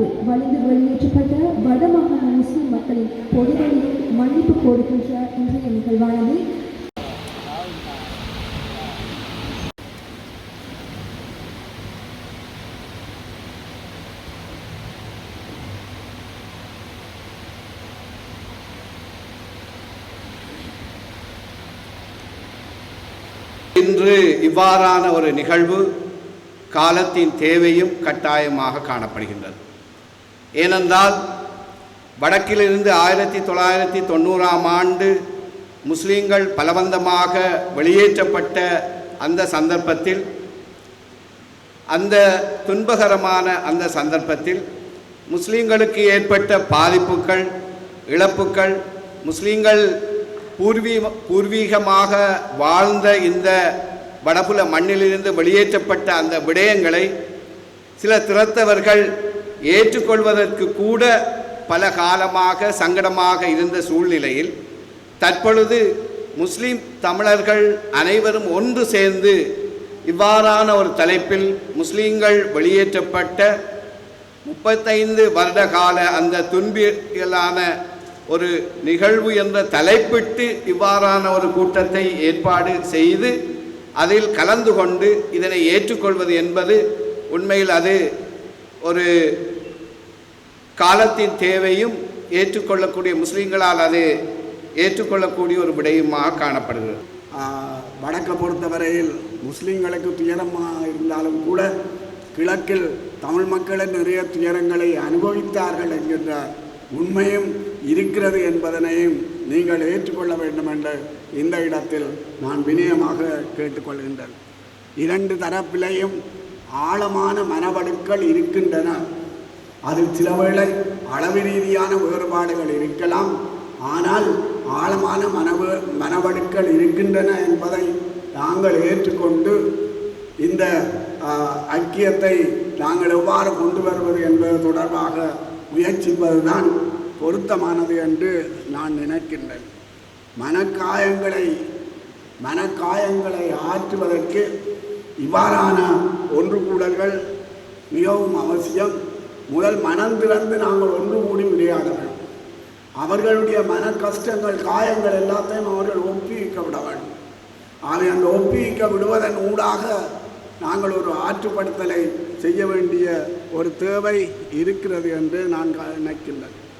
அன்று வலிந்து வெளியேற்றப்பட்ட வடமாகாண முஸ்லிம் மக்களின் பொதுவெளியில் மன்னிப்பு கோருகின்ற இன்றைய நிகழ்வானது. இன்று இவ்வாறான ஒரு நிகழ்வு காலத்தின் தேவையும் கட்டாயமாக காணப்படுகின்றது. ஏனென்றால் வடக்கிலிருந்து ஆயிரத்தி தொள்ளாயிரத்தி தொண்ணூறாம் ஆண்டு முஸ்லீம்கள் பலவந்தமாக வெளியேற்றப்பட்ட அந்த சந்தர்ப்பத்தில் அந்த துன்பகரமான அந்த சந்தர்ப்பத்தில் முஸ்லீம்களுக்கு ஏற்பட்ட பாதிப்புகள் இழப்புகள் முஸ்லீம்கள் பூர்வீ பூர்வீகமாக வாழ்ந்த இந்த வடபுல மண்ணிலிருந்து வெளியேற்றப்பட்ட அந்த விடயங்களை சில திறத்தவர்கள் ஏற்றுக்கொள்வதற்கு கூட பல காலமாக சங்கடமாக இருந்த சூழ்நிலையில் தற்பொழுது முஸ்லிம் தமிழர்கள் அனைவரும் ஒன்று சேர்ந்து இவ்வாறான ஒரு தலைப்பில் முஸ்லீம்கள் வெளியேற்றப்பட்ட முப்பத்தைந்து வருட கால அந்த துன்பியலான ஒரு நிகழ்வு என்ற தலைப்பிட்டு இவ்வாறான ஒரு கூட்டத்தை ஏற்பாடு செய்து அதில் கலந்து கொண்டு இதனை ஏற்றுக்கொள்வது என்பது உண்மையில் அது ஒரு காலத்தின் தேவையும் ஏற்றுக்கொள்ளக்கூடிய முஸ்லீம்களால் அது ஏற்றுக்கொள்ளக்கூடிய ஒரு விடயமாக காணப்படுகிறது. வடக்கை பொறுத்தவரையில் முஸ்லீம்களுக்கு துயரமாக இருந்தாலும் கூட கிழக்கில் தமிழ் மக்களின் நிறைய துயரங்களை அனுபவித்தார்கள் என்கின்ற உண்மையும் இருக்கிறது என்பதனையும் நீங்கள் ஏற்றுக்கொள்ள வேண்டும் என்று இந்த இடத்தில் நான் வினயமாக கேட்டுக்கொள்கின்றேன். இரண்டு தரப்பிலேயும் ஆழமான மனவடுக்கள் இருக்கின்றன. அதில் சிலவேளை அளவு ரீதியான வேறுபாடுகள் இருக்கலாம். ஆனால் ஆழமான மனவு மனவடுக்கள் இருக்கின்றன என்பதை நாங்கள் ஏற்றுக்கொண்டு இந்த ஐக்கியத்தை நாங்கள் எவ்வாறு கொண்டு வருவது என்பது தொடர்பாக முயற்சிப்பதுதான் பொருத்தமானது என்று நான் நினைக்கின்றேன். மனக்காயங்களை மனக்காயங்களை ஆற்றுவதற்கு இவ்வாறான ஒன்று கூடல்கள் மிகவும் அவசியம். முதல் மனம் திறந்து நாங்கள் ஒன்று கூடி விளையாட வேண்டும் அவர்களுடைய மன கஷ்டங்கள் காயங்கள் எல்லாத்தையும் அவர்கள் ஒப்புவிக்க விட வேண்டும். அதை அந்த ஒப்புவிக்க விடுவதன் ஊடாக நாங்கள் ஒரு ஆற்றுப்படுத்தலை செய்ய வேண்டிய ஒரு தேவை இருக்கிறது என்று நான் க- நினைக்கின்றேன்.